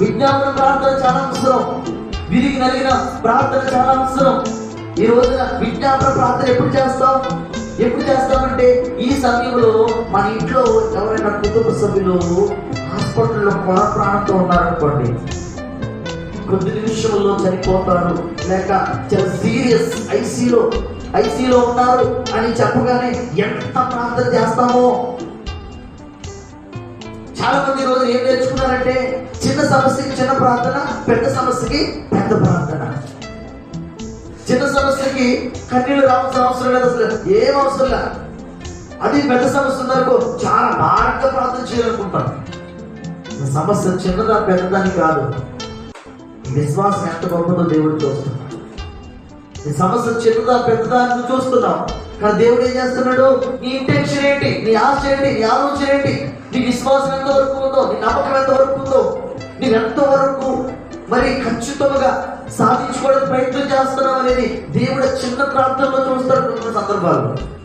విజ్ఞాపన ప్రార్థన చాలా అవసరం. విరిగి నలిగిన ప్రార్థన చాలా అవసరం. ఈ రోజున విజ్ఞాపన ప్రార్థన ఎప్పుడు చేస్తాం? ఎప్పుడు చేస్తామంటే ఈ సమయంలో మన ఇంట్లో ఎవరైనా కుటుంబ సభ్యులు హాస్పిటల్లో కొల ప్రాణంతో ఉన్నారనుకోండి. కొద్ది నిమిషంలో చనిపోతారు. లేక చాలా సీరియస్ ఐసీలో ఐసీలో ఉన్నారు అని చెప్పగానే ఎంత ప్రార్థన చేస్తామో? చాలా మంది ఈ రోజు ఏం నేర్చుకున్నారంటే చిన్న సమస్యకి చిన్న ప్రార్థన పెద్ద సమస్యకి పెద్ద ప్రార్థన. చిన్న సమస్యకి కన్నీళ్ళు రావాల్సిన అవసరం లేదు అసలు. ఏం అవసరం లేదు. అది పెద్ద సమస్య ఉందనుకో చాలా భారంగా ప్రార్థన చేయాలనుకుంటాను సమస్య చిన్నదా పెద్దదాన్ని కాదు. విశ్వాసం ఎంత గొప్పదో దేవుడు చూస్తున్నాడు. ఈ సమస్య చిన్నదా పెద్దదా అని చూస్తున్నావు. కానీ దేవుడు ఏం చేస్తున్నాడు? నీ ఇంటెన్షన్ ఏంటి? నీ ఆశ ఏంటి? నీ ఆలోచన ఏంటి? నీ విశ్వాసం ఎంత వరకు ఉందో నీ నమ్మకం ఎంత వరకు ఖచ్చితంగా సాధించుకోవడానికి ప్రయత్నం చేస్తున్నాం అనేది దేవుడు చిన్న ప్రాంతంలో చూస్తాడు కొన్ని సందర్భాలు